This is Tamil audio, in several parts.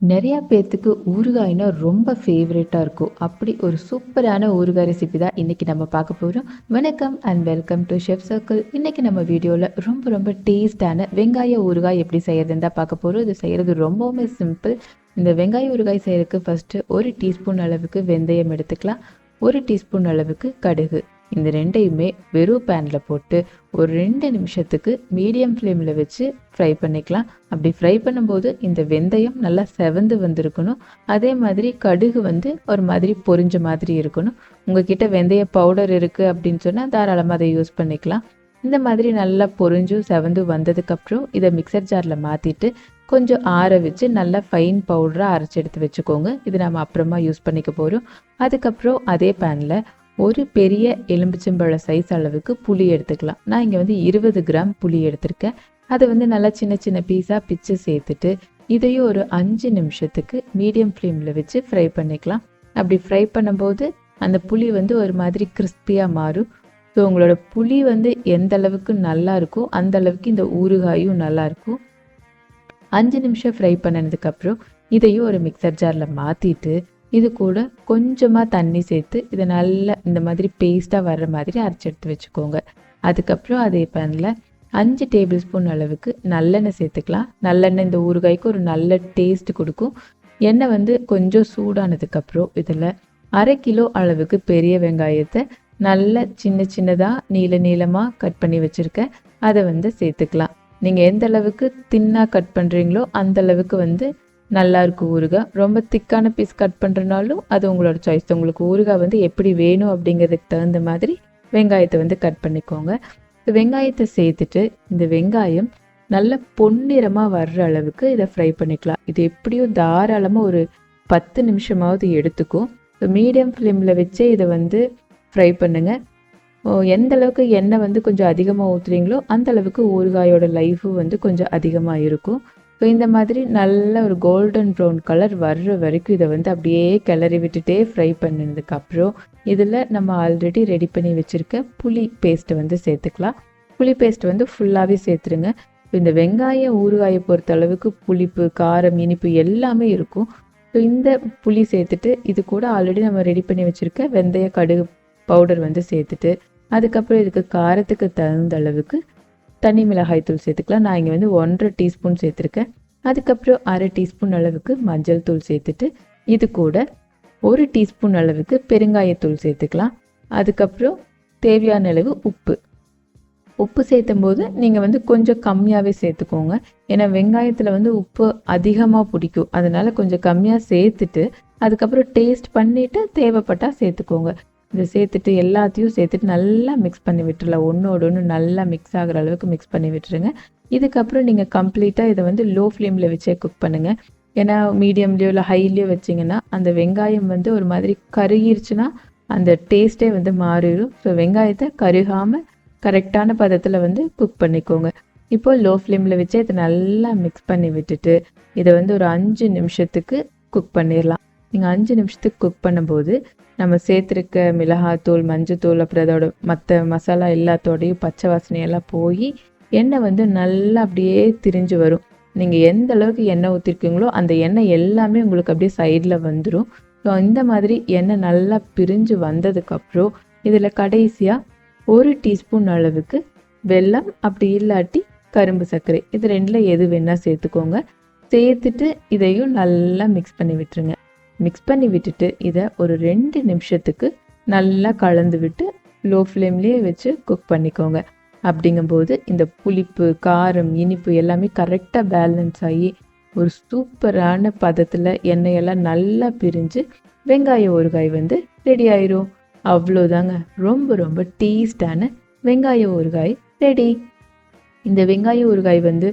நிறையா பேர்த்துக்கு ஊறுகாய்னா ரொம்ப ஃபேவரட்டாக இருக்கும். அப்படி ஒரு சூப்பரான ஊறுகாய் ரெசிபி தான் இன்றைக்கி நம்ம பார்க்க போகிறோம் வணக்கம் and welcome to Chef Circle இன்றைக்கி நம்ம வீடியோவில் ரொம்ப ரொம்ப டேஸ்டான வெங்காய ஊறுகாய் எப்படி செய்யறதுன்னு தான் பார்க்க போகிறோம் இது செய்கிறது ரொம்பவுமே சிம்பிள் இந்த வெங்காய ஊறுகாய் செய்யறதுக்கு ஃபஸ்ட்டு ஒரு டீஸ்பூன் அளவுக்கு வெந்தயம் எடுத்துக்கலாம். ஒரு டீஸ்பூன் அளவுக்கு கடுகு. இந்த ரெண்டையுமே வெறும் பேனில் போட்டு ஒரு ரெண்டு நிமிஷத்துக்கு மீடியம் ஃப்ளேமில் வச்சு ஃப்ரை பண்ணிக்கலாம். அப்படி ஃப்ரை பண்ணும்போது இந்த வெந்தயம் நல்லா செவந்து வந்திருக்கணும். அதே மாதிரி கடுகு வந்து ஒரு மாதிரி பொரிஞ்ச மாதிரி இருக்கணும். உங்ககிட்ட வெந்தய பவுடர் இருக்குது அப்படின்னு சொன்னால் தாராளமாக அதை யூஸ் பண்ணிக்கலாம். இந்த மாதிரி நல்லா பொரிஞ்சும் செவந்து வந்ததுக்கப்புறம் இதை மிக்சர் ஜாரில் மாற்றிட்டு கொஞ்சம் ஆற வச்சு நல்லா ஃபைன் பவுடராக அரைச்சி எடுத்து வச்சுக்கோங்க. இது நம்ம அப்புறமா யூஸ் பண்ணிக்க போகிறோம் அதுக்கப்புறம் அதே பேனில் ஒரு பெரிய எலும்பிச்சம்பழ சைஸ் அளவுக்கு புளி எடுத்துக்கலாம். நான் இங்கே வந்து இருபது கிராம் புளி எடுத்திருக்கேன். அதை வந்து நல்லா சின்ன சின்ன பீஸாக பிச்சு சேர்த்துட்டு இதையும் ஒரு அஞ்சு நிமிஷத்துக்கு மீடியம் ஃப்ளேமில் வச்சு ஃப்ரை பண்ணிக்கலாம். அப்படி ஃப்ரை பண்ணும்போது அந்த புளி வந்து ஒரு மாதிரி கிறிஸ்பியாக மாறும். ஸோ உங்களோட புளி வந்து எந்த அளவுக்கு நல்லா இருக்கோ அந்த அளவுக்கு இந்த ஊறுகாயும் நல்லா இருக்கும். அஞ்சு நிமிஷம் ஃப்ரை பண்ணினதுக்கப்புறம் இதையும் ஒரு மிக்சர் ஜாரில் மாற்றிட்டு இது கூட கொஞ்சமாக தண்ணி சேர்த்து இதை நல்லா இந்த மாதிரி பேஸ்ட்டாக வர்ற மாதிரி அரைச்சி எடுத்து வச்சுக்கோங்க. அதுக்கப்புறம் அதே பேனில் அஞ்சு டேபிள் ஸ்பூன் அளவுக்கு நல்லெண்ணெய் சேர்த்துக்கலாம். நல்லெண்ணெய் இந்த ஊறுகாய்க்கு ஒரு நல்ல டேஸ்ட் கொடுக்கும். எண்ணெய் வந்து கொஞ்சம் சூடானதுக்கப்புறம் இதில் அரை கிலோ அளவுக்கு பெரிய வெங்காயத்தை நல்ல சின்ன சின்னதாக நீள நீளமாக கட் பண்ணி வச்சுருக்கேன் அதை வந்து சேர்த்துக்கலாம். நீங்கள் எந்த அளவுக்கு தின்னாக கட் பண்ணுறீங்களோ அந்த அளவுக்கு வந்து நல்லா இருக்கும் ஊறுகாய். ரொம்ப திக்கான பீஸ் கட் பண்ணுறனாலும் அது உங்களோட சாய்ஸ் உங்களுக்கு ஊறுகாய் வந்து எப்படி வேணும் அப்படிங்கிறதுக்கு தகுந்த மாதிரி வெங்காயத்தை வந்து கட் பண்ணிக்கோங்க. வெங்காயத்தை சேர்த்துட்டு இந்த வெங்காயம் நல்ல பொன்னிறமாக வர்ற அளவுக்கு இதை ஃப்ரை பண்ணிக்கலாம். இது எப்படியும் தாராளமாக ஒரு பத்து நிமிஷமாவது எடுத்துக்கும். மீடியம் ஃப்ளேமில் வச்சே இதை வந்து ஃப்ரை பண்ணுங்கள் எந்த அளவுக்கு எண்ணெய் வந்து கொஞ்சம் அதிகமாக ஊற்றுறீங்களோ அந்த அளவுக்கு ஊறுகாயோட லைஃபும் வந்து கொஞ்சம் அதிகமாக இருக்கும். ஸோ இந்த மாதிரி நல்ல ஒரு கோல்டன் ப்ரௌன் கலர் வர்ற வரைக்கும் இதை வந்து அப்படியே கிளறி விட்டுட்டே ஃப்ரை பண்ணினதுக்கப்புறம் இதில் நம்ம ஆல்ரெடி ரெடி பண்ணி வச்சுருக்க புளி பேஸ்ட்டை வந்து சேர்த்துக்கலாம். புளி பேஸ்ட் வந்து ஃபுல்லாகவே சேர்த்துருங்க. இந்த வெங்காயம் ஊறுகாயை பொறுத்த அளவுக்கு புளிப்பு காரம் இனிப்பு எல்லாமே இருக்கும். ஸோ இந்த புளி சேர்த்துட்டு இது கூட ஆல்ரெடி நம்ம ரெடி பண்ணி வச்சுருக்க வெந்தய கடுகு பவுடர் வந்து சேர்த்துட்டு அதுக்கப்புறம் இதுக்கு காரத்துக்கு தகுந்த அளவுக்கு தனி மிளகாய் தூள் சேர்த்துக்கலாம். நான் இங்கே வந்து ஒன்றரை டீஸ்பூன் சேர்த்துருக்கேன். அதுக்கப்புறம் அரை டீஸ்பூன் அளவுக்கு மஞ்சள் தூள் சேர்த்துட்டு இது கூட ஒரு டீஸ்பூன் அளவுக்கு பெருங்காயத்தூள் சேர்த்துக்கலாம். அதுக்கப்புறம் தேவையான அளவு உப்பு. உப்பு சேர்த்தும் போது நீங்கள் வந்து கொஞ்சம் கம்மியாகவே சேர்த்துக்கோங்க. ஏன்னா வெங்காயத்தில் வந்து உப்பு அதிகமாக பிடிக்கும். அதனால் கொஞ்சம் கம்மியாக சேர்த்துட்டு அதுக்கப்புறம் டேஸ்ட் பண்ணிவிட்டு தேவைப்பட்டால் சேர்த்துக்கோங்க. இதை சேர்த்துட்டு எல்லாத்தையும் சேர்த்துட்டு நல்லா மிக்ஸ் பண்ணி விட்டுருலாம் ஒன்றோட ஒன்று நல்லா மிக்ஸ் ஆகிற அளவுக்கு மிக்ஸ் பண்ணி விட்டுருங்க. இதுக்கப்புறம் நீங்கள் கம்ப்ளீட்டாக இதை வந்து லோ ஃப்ளேமில் வச்சே குக் பண்ணுங்கள் ஏன்னா மீடியம்லேயோ இல்லை ஹைலேயோ வச்சிங்கன்னா அந்த வெங்காயம் வந்து ஒரு மாதிரி கருகிருச்சுன்னா அந்த டேஸ்ட்டே வந்து மாறிடும் ஸோ வெங்காயத்தை கருகாமல் கரெக்டான பதத்தில் வந்து குக் பண்ணிக்கோங்க. இப்போ லோ ஃப்ளேமில் வச்சு இதை நல்லா மிக்ஸ் பண்ணி விட்டுட்டு இதை வந்து ஒரு அஞ்சு நிமிஷத்துக்கு குக் பண்ணிடலாம் நீங்கள் அஞ்சு நிமிஷத்துக்கு குக் பண்ணும்போது நம்ம சேர்த்துருக்க மிளகாத்தூள் மஞ்சத்தூள் அப்புறம் அதோட மற்ற மசாலா எல்லாத்தோடையும் பச்சை வாசனையெல்லாம் போய் எண்ணெய் வந்து நல்லா அப்படியே திரிஞ்சு வரும். நீங்கள் எந்த அளவுக்கு எண்ணெய் ஊற்றிருக்கீங்களோ அந்த எண்ணெய் எல்லாமே உங்களுக்கு அப்படியே சைடில் வந்துடும் ஸோ இந்த மாதிரி எண்ணெய் நல்லா பிரிஞ்சு வந்ததுக்கப்புறம் இதில் கடைசியாக ஒரு டீஸ்பூன் அளவுக்கு வெல்லம் அப்படி இல்லாட்டி கரும்பு சர்க்கரை. இது ரெண்டில் எது வேணால் சேர்த்துக்கோங்க. சேர்த்துட்டு இதையும் நல்லா மிக்ஸ் பண்ணி விட்டுருங்க. மிக்ஸ் பண்ணி விட்டுட்டு இதை ஒரு ரெண்டு நிமிஷத்துக்கு நல்லா கலந்து விட்டு லோ ஃப்ளேம்லேயே வச்சு குக் பண்ணிக்கோங்க. அப்படிங்கும்போது இந்த புளிப்பு காரம் இனிப்பு எல்லாமே கரெக்டாக பேலன்ஸ் ஆகி ஒரு சூப்பரான பதத்தில் எண்ணெயெல்லாம் நல்லா பிரிஞ்சு வெங்காய ஊறுகாய் வந்து ரெடி ஆயிரும். அவ்வளோதாங்க. ரொம்ப ரொம்ப டேஸ்டான வெங்காய ஊறுகாய் ரெடி இந்த வெங்காய ஊறுகாய் வந்து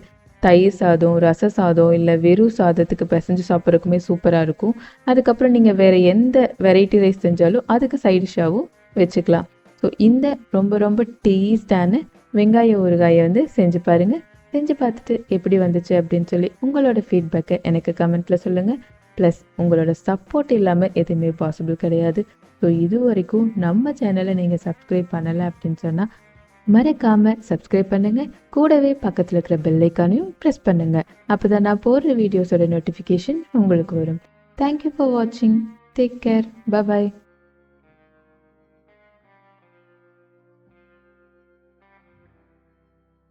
தயிர் சாதம் ரச சாதம் இல்லை வெறும் சாதத்துக்கு பிசைஞ்சு சாப்பிட்றதுக்குமே சூப்பராக இருக்கும். அதுக்கப்புறம் நீங்கள் வேறு எந்த வெரைட்டி ரைஸ் செஞ்சாலும் அதுக்கு சைட் டிஷ்ஷாகவும் வச்சுக்கலாம். ஸோ இந்த ரொம்ப ரொம்ப டேஸ்டான வெங்காய ஊறுகாயை வந்து செஞ்சு பாருங்கள் செஞ்சு பார்த்துட்டு எப்படி வந்துச்சு அப்படின்னு சொல்லி உங்களோட ஃபீட்பேக்கை எனக்கு கமெண்ட்டில் சொல்லுங்கள் ப்ளஸ் உங்களோட சப்போர்ட் இல்லாமல் எதுவுமே பாசிபிள் கிடையாது. ஸோ இது வரைக்கும் நம்ம சேனலை நீங்கள் சப்ஸ்கிரைப் பண்ணலை அப்படின்னு சொன்னால் மறக்காமல் சப்ஸ்கிரைப் பண்ணுங்கள் கூடவே பக்கத்தில் இருக்கிற பெல்லைக்கானையும் ப்ரெஸ் பண்ணுங்கள் அப்போ தான் நான் போடுற வீடியோஸோட நோட்டிஃபிகேஷன் உங்களுக்கு வரும். தேங்க்யூ ஃபார் வாட்சிங் டேக் கேர் பபாய்